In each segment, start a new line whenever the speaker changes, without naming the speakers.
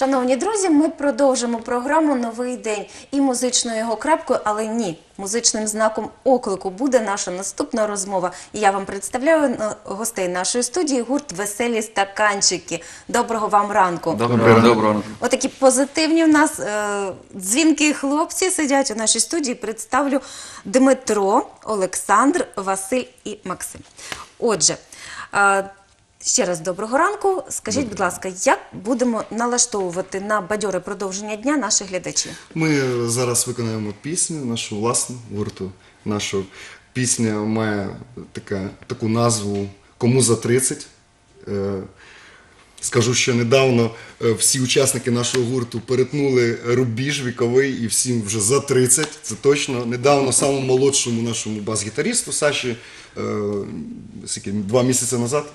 Шановні друзі, ми продовжимо програму Новий день і музичною його крапкою, але ні, музичним знаком оклику буде наша наступна розмова. І я вам представляю е, гостей нашої студії гурт Веселі стаканчики. Доброго вам ранку.
Доброго, доброго.
Отакі позитивні в нас е, дзвінки хлопці сидять у нашій студії. Представлю Дмитро, Олександр, Василь і Максим. Отже, е, ще раз доброго ранку. Скажіть, будь ласка, як будемо налаштовувати на бадьоре продовження дня наших глядачів?
Ми зараз виконаємо пісню, нашу власну гурту. Наша пісня має така, таку назву Кому за 30. Е, Скажу, що недавно е, всі учасники нашого гурту перетнули рубіж віковий і всім вже за 30. Це точно. Недавно самому молодшому нашому бас-гітаристу Саші е, два місяці назад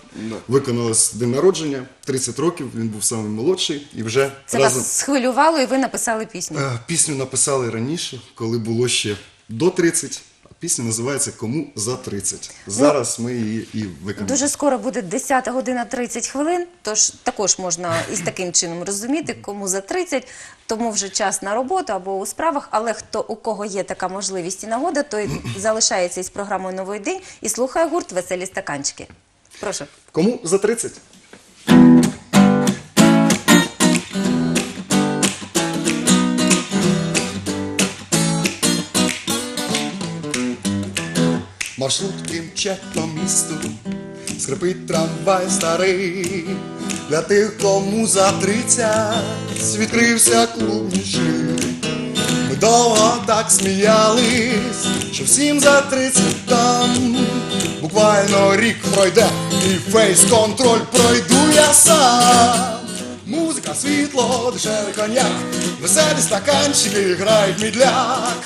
виконалось день народження, 30 років. Він був самий молодший і вже
Це
разом.
вас схвилювало, і ви написали пісню.
Е, Пісню написали раніше, коли було ще до 30. Пісня називається Кому за 30. Зараз ми її і виконаємо.
Дуже скоро буде 10 година 30 хвилин, тож також можна із таким чином розуміти, кому за 30, тому вже час на роботу або у справах. Але хто у кого є така можливість і нагода, той залишається із програмою Новий день і слухає гурт Веселі стаканчики. Прошу.
Кому за 30? Маршрутки мчать по місту, скрипить трамвай старий. Для тих, кому за 30 відкрився клуб нічий. Ми довго так сміялись, що всім за 30 там буквально рік пройде, і фейс-контроль пройду я сам. Музика, світло, дешевий коньяк, веселі стаканчики грають мідляк.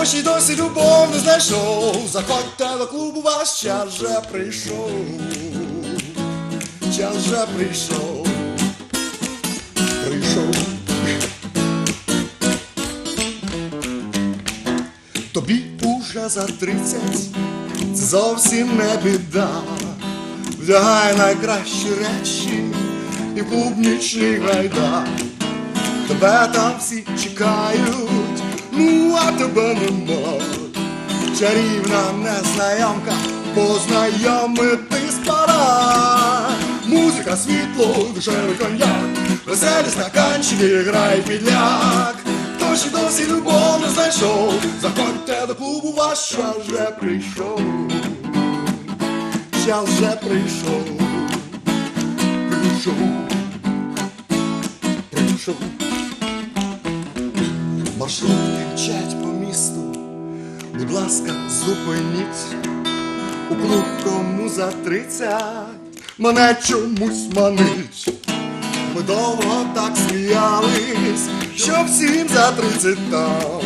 Й досі любов не знайшов, заходьте до клубу, ваш час вже прийшов. Час вже прийшов. Прийшов. Тобі уже за тридцять, це зовсім не біда. Вдягай найкращі речі і клубнічний гайда. Тебе там всі чекають, а тебе нема. Чарівна незнайомка, познайомитись пора. Музика, світло, дешевий коньяк, веселі стаканчики грають підляк. Хто ще досі любов не знайшов, заходьте до клубу, ваш час вже прийшов. Час вже прийшов. Прийшов. Прийшов. Маршрутки мчать по місту. Будь ласка, зупиніть у клуб кому за тридцять мене чомусь манить. Ми довго так сміялись, що всім за тридцять там.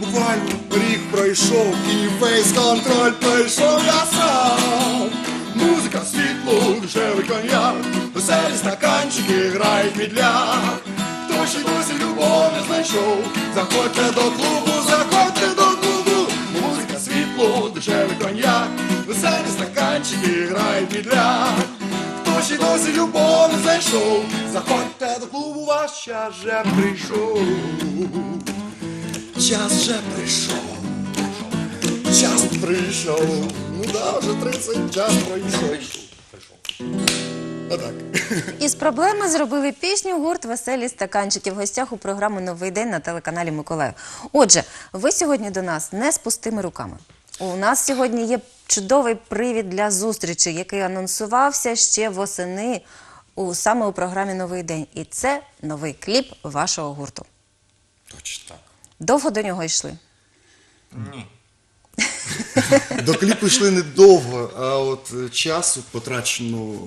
Буквально рік пройшов і фейс-контроль пройшов я сам. Музика, світло, дешевий коньяк, веселі стаканчики грають підляк. Ще досі любов не знайшов, заходьте до клубу, заходьте до клубу. Музика, світло, дешевий коньяк, веселі стаканчики грають підляк. Хто ще досі любов не знайшов, заходьте до клубу, ваш час вже прийшов. Час вже прийшов. Час прийшов. Ну да, вже 30 час пройшов. Отак.
Із проблеми зробили пісню гурт Веселі стаканчики в гостях у програми Новий день на телеканалі Миколаїв. Отже, ви сьогодні до нас не з пустими руками. У нас сьогодні є чудовий привід для зустрічі, який анонсувався ще восени у саме у програмі Новий день. І це новий кліп вашого гурту.
Точно так.
Довго до нього йшли.
Ні.
До кліпу йшли недовго, а от е, часу потрачено е,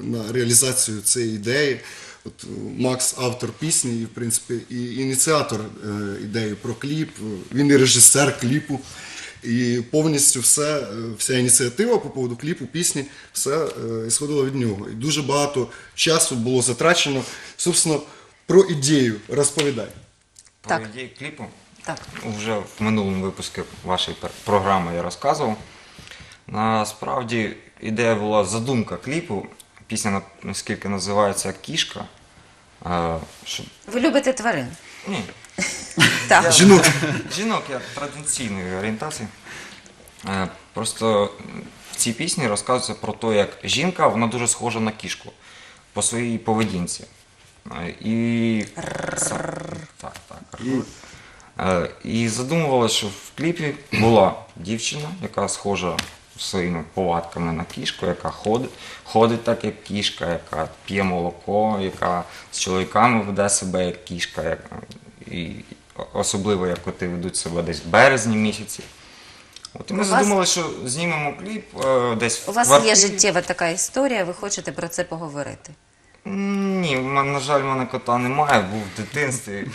на реалізацію цієї ідеї. От е, Макс автор пісні, і, в принципі, і ініціатор е, ідеї про кліп, він і режисер кліпу. І повністю все, е, вся ініціатива по поводу кліпу, пісні, все е, ісходило від нього. І дуже багато часу було затрачено. Собственно, про ідею розповідай.
Про
Так.
ідею кліпу.
Так.
Вже в минулому випуску вашої програми я розказував. Насправді ідея була задумка кліпу. Пісня, наскільки називається Кішка. Е, щоб...
Ви любите тварин?
Ні,
Так.
Жінок.
Жінок я традиційної орієнтації. Е, Просто в цій пісні розказується про те, як жінка вона дуже схожа на кішку по своїй поведінці. Е, І так, так. Е, І задумувалося, що в кліпі була дівчина, яка схожа своїми повадками на кішку, яка ходить, ходить так, як кішка, яка п'є молоко, яка з чоловіками веде себе як кішка, як, і особливо як коти ведуть себе десь в березні місяці. От і ми
У вас-
задумали, що знімемо кліп е, десь в
У вас є
квартирі.
життєва така історія, ви хочете про це поговорити.
М, Ні, в мене, на жаль, в мене кота немає, був в дитинстві.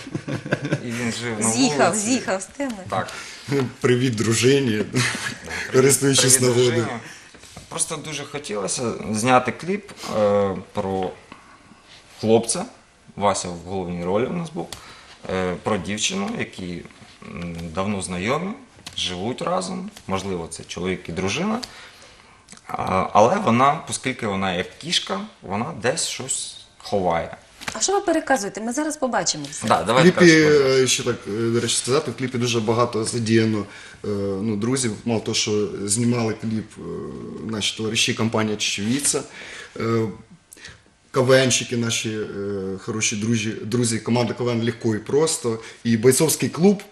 І він жив на
З'їхав,
вулиці.
з'їхав з теми.
Так.
Привіт, дружині. Користуючись
Привіт,
нагодою.
дружині. Просто дуже хотілося зняти кліп е, про хлопця. Вася в головній ролі у нас був. Е, про дівчину, які м, давно знайомі, живуть разом. Можливо, це чоловік і дружина. А, але вона, оскільки вона як кішка, вона десь щось ховає.
А що ви переказуєте? Ми зараз побачимо все.
Да,
В
давайте
кліпі,
краще.
е, ще так, е, до речі, сказати, в кліпі дуже багато задіяно е, ну, друзів. Мало того, що знімали кліп е, наші товариші, компанія Чечевіця. Е, КВНщики, наші е, хороші друзі, друзі, команда КВН легко і просто. І бойцовський клуб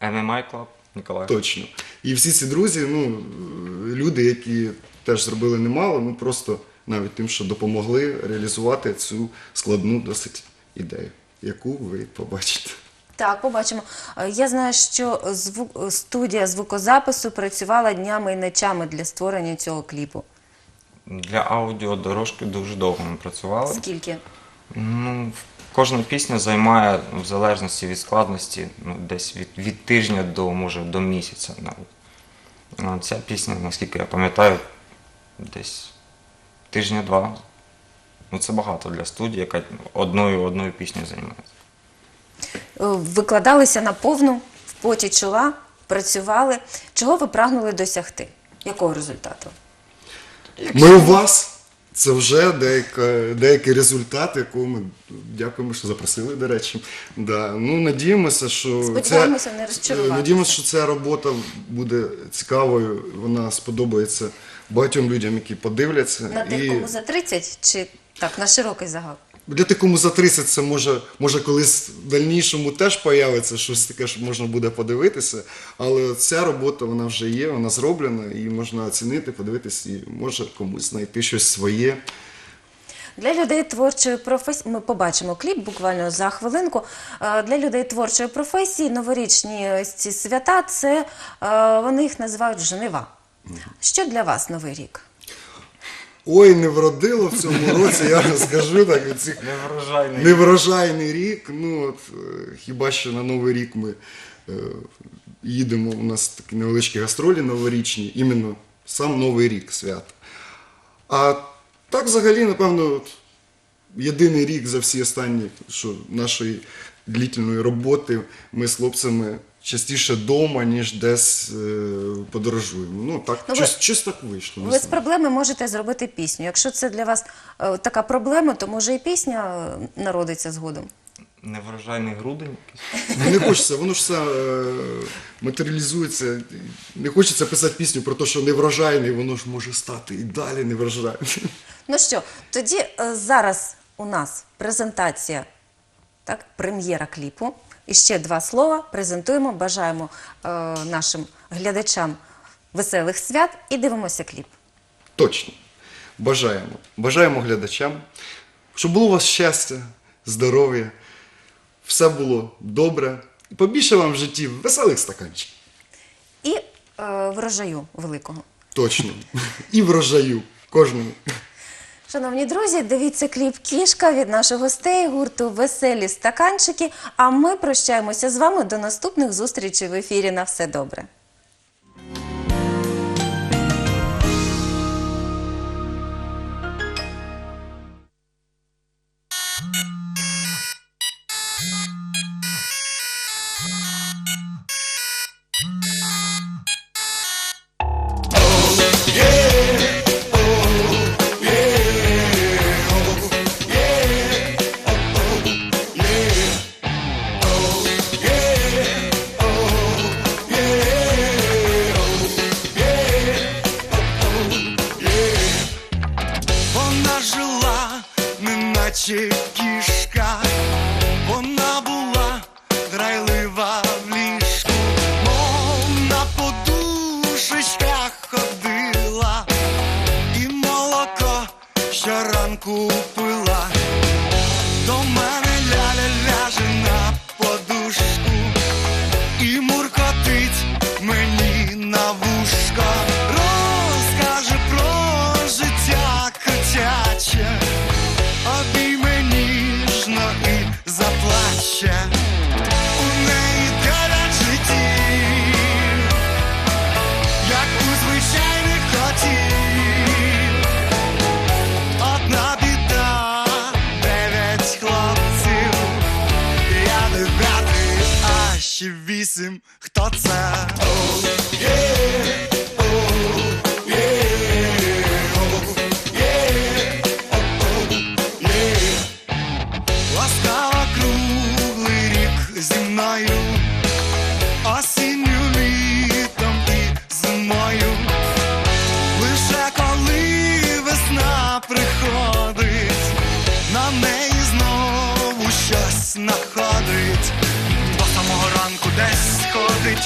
MMI Club, Ніколай.
Точно. І всі ці друзі, ну, е, люди, які теж зробили немало, ну просто навіть тим, що допомогли реалізувати цю складну досить ідею, яку ви побачите.
Так, побачимо. Е, Я знаю, що звук, студія звукозапису працювала днями і ночами для створення цього кліпу.
Для аудіодорожки дуже довго ми працювали.
Скільки?
Ну, кожна пісня займає в залежності від складності ну, десь від, від тижня до може до місяця навіть. Ну, Ця пісня, наскільки я пам'ятаю, десь тижня-два. Ну, це багато для студії, яка одною одною піснею займається.
Е, Викладалися наповну, в поті чола, працювали. Чого ви прагнули досягти? Якого результату?
Ми у вас. Це вже деяка, деякий результат, якого ми дякуємо, що запросили, до речі. Да. Ну, надіємося, що
Сподіваємося,
це,
не розчаруватися.
Надіємося, що ця робота буде цікавою, вона сподобається багатьом людям, які подивляться.
На і... кому за 30 чи так, на широкий загал?
Для тих, кому за 30, це може, може колись в дальнішому теж появиться щось таке, що можна буде подивитися. Але ця робота вона вже є, вона зроблена, і можна оцінити, подивитися, і може комусь знайти щось своє.
Для людей творчої професії ми побачимо кліп буквально за хвилинку. Е, Для людей творчої професії новорічні ці свята це е, вони їх називають жнива. Що для вас новий рік?
Ой, не вродило в цьому році, я скажу так, від цих
Неврожайний.
неврожайний рік. Ну от е, хіба що на Новий рік ми е, їдемо. У нас такі невеличкі гастролі новорічні, іменно сам Новий рік свято. А так взагалі, напевно, от, єдиний рік за всі останні що нашої длительної роботи ми з хлопцями частіше вдома, ніж десь е, подорожуємо. Ну так,
Ну, ви-
щось, щось так вийшло. не
Ви з
знаю.
проблеми можете зробити пісню. Якщо це для вас е, така проблема, то може і пісня е, народиться згодом.
Неврожайний грудень якийсь.
Ну, Не хочеться, воно ж все е, матеріалізується. Не хочеться писати пісню про те, що неврожайний, воно ж може стати і далі неврожайним.
Ну що, тоді е, зараз у нас презентація, так, прем'єра кліпу. І ще два слова презентуємо, бажаємо е, нашим глядачам веселих свят і дивимося кліп.
Точно. Бажаємо. Бажаємо глядачам, щоб було у вас щастя, здоров'я, все було добре. І побільше вам в житті веселих стаканчиків.
І е, врожаю великого.
Точно. І врожаю кожному.
Шановні друзі, дивіться кліп Кішка від наших гостей гурту Веселі стаканчики. А ми прощаємося з вами до наступних зустрічей в ефірі. На все добре.
Пила, до мене вісім. Хто це? Oh, є,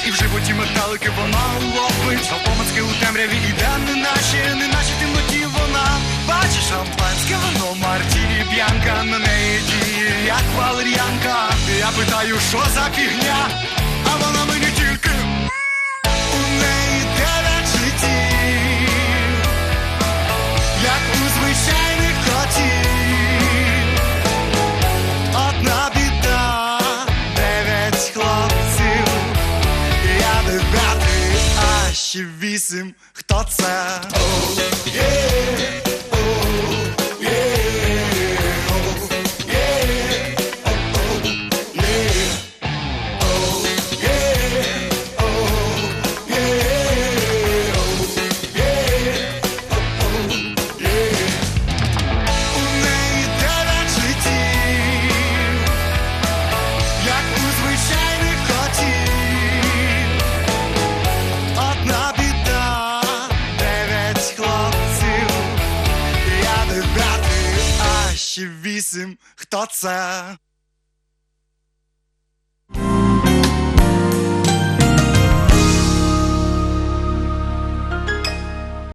і в животі металики вона ловить. Навпомацьки у темряві іде, не наші, неначе наші темноті вона. Бачиш шампанське вино мартірі п'янка на неї діє, як валер'янка. Я питаю, що за фігня, я п'ятий, а ще вісім. Хто це? Oh, yeah, оу, вісім. Хто це?